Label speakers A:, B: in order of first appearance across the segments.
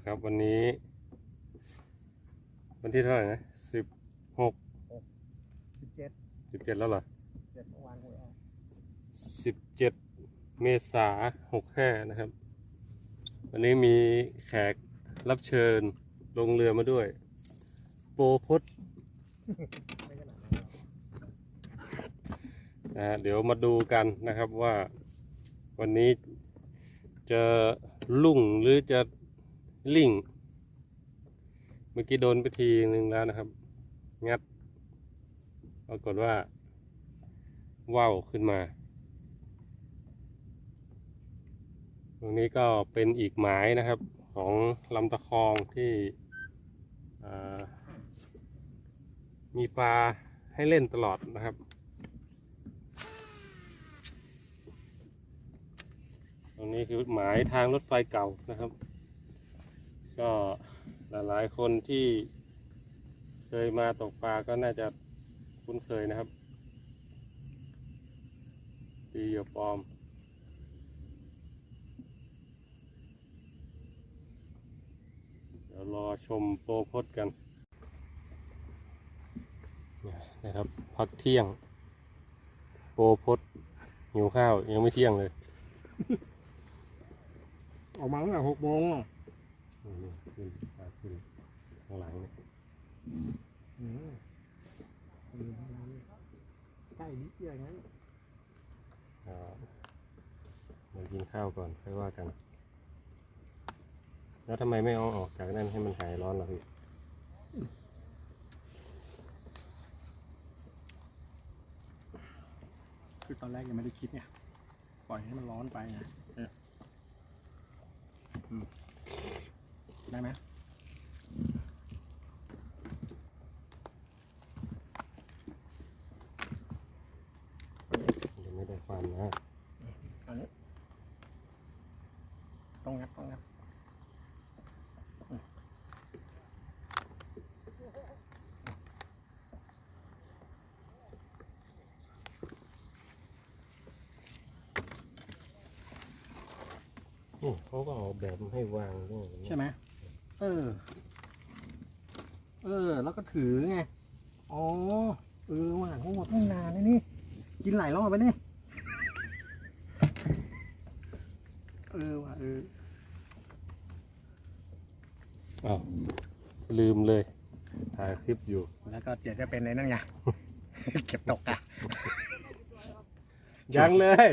A: นะครับ วันนี้ วันที่เท่าไหร่นะสิบหก
B: สิบเจ็ด
A: สิบเจ็ดแล้วเหรอ
B: เจ็ดเมื่อวานหวยออก
A: สิบเจ็ดเมษาหกห้านะครับ วันนี้มีแขกรับเชิญลงเรือมาด้วย โปพด
B: ไม่ขนาดนั้นหรอก
A: นะฮะเดี๋ยวมาดูกันนะครับว่าวันนี้จะลุ่งหรือจะ ลิงเมื่อกี้โดนไปทีหนึ่งแล้วนะครับ งัดปรากฏว่าว่าวขึ้นมา ตรงนี้ก็เป็นอีกหมายนะครับของลำตะคองที่มีปลาให้เล่นตลอดนะครับ ตรงนี้คือหมายทางรถไฟเก่านะครับ ก็หลายๆคนที่เคยมาตกปลาก็น่าจะคุ้นเคยนะครับตีเหยื่อปลอม เดี๋ยวรอชมโปรพดกันเนี่ยนะครับพักเที่ยง โปรพดหิวข้าว ยังไม่เที่ยงเลย
B: ออกมาตั้งแต่หกโมงอะ
A: นี่ขึ้นขาขึ้นข้างหลังเนี่ย
B: อืมใกล้นิดเดียวอย่างนั้น
A: อ่าเดี๋ยวกินข้าวก่อนค่อยว่ากัน แล้วทำไมไม่เอาออกจากนั่นให้มันหายร้อนล่ะพี่
B: คือตอนแรกยังไม่ได้คิดไงปล่อยให้มันร้อนไปไงเอออืม ได้ไหม
A: ยังไม่ได้ควันนะ
B: อันนี้ต้องงัดต้องงัด
A: นี่เขาก็ออกแบบมาให้วางด้วย
B: ใช่ไหม เออ เออ แล้วก็ถือไง อ๋อ เออว่ะโง่ตั้งนานเลยนี่ กินหลายรอบไปเนี่ยเออว่ะเออ
A: อ้าวลืมเลย ถ่ายคลิปอยู่
B: แล้วก็เดี๋ยวจะเป็นในนั่นไง เก็บตกอะ
A: ยังเลย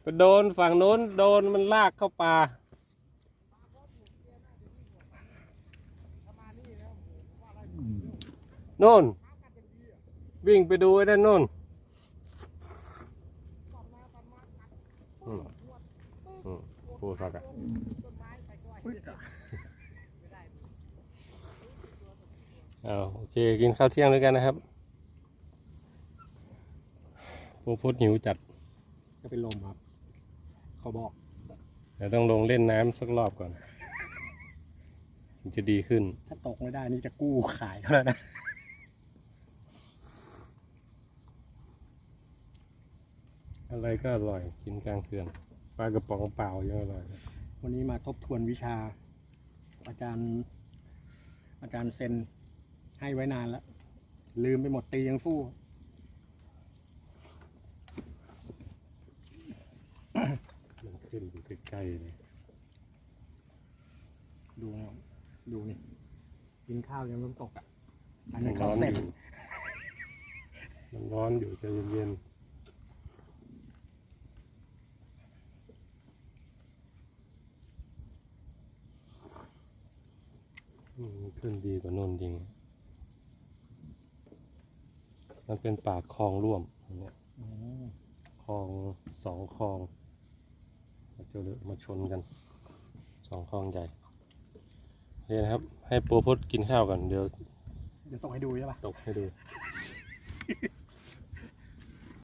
A: ไปโดนฝั่งโน้นโดนมันลากเข้าป่า โน่น วิ่งไปดูไอ้ด้านโน่นอืมอืมปูสักอะ
B: อุ๊ย
A: เอาโอเค กินข้าวเที่ยงด้วยกันนะครับปูพุดหิวจัด
B: จะเป็นลมครับ เขาบอก
A: เดี๋ยวต้องลงเล่นน้ำสักรอบก่อน ถึงจะดีขึ้น
B: ถ้าตกไม่ได้นี่จะกู้ขายเขาแล้วนะ
A: อะไรก็อร่อยกินกลางเคือนปลากระป๋องเปล่ายังอร่อยเลย
B: วันนี้มาทบทวนวิชา อาจารย์ อาจารย์เซนให้ไว้นานแล้ว ลืมไปหมดตียังฟู่
A: มันขึ้นอยู่ใกล้ๆเลย
B: ดูนะดูนี่กินข้าวยังต้องตกอะอัน
A: มั
B: นี้
A: น
B: เขา
A: ร้อน
B: เสร็จ
A: อยู่มันร้อนอยู่ใจเย็นๆ ขึ้นดีกว่าโน่นจริง มันเป็นปากคลองร่วมอันเนี้ย
B: อืม
A: คลองสองคลองมาเจอมาชนกันสองคลองใหญ่โอเคนะครับ ให้โปรพดกินข้าวก่อนเดี๋ยว
B: เดี๋ยวตกให้ดูใช่ปะ
A: ตกให้ดู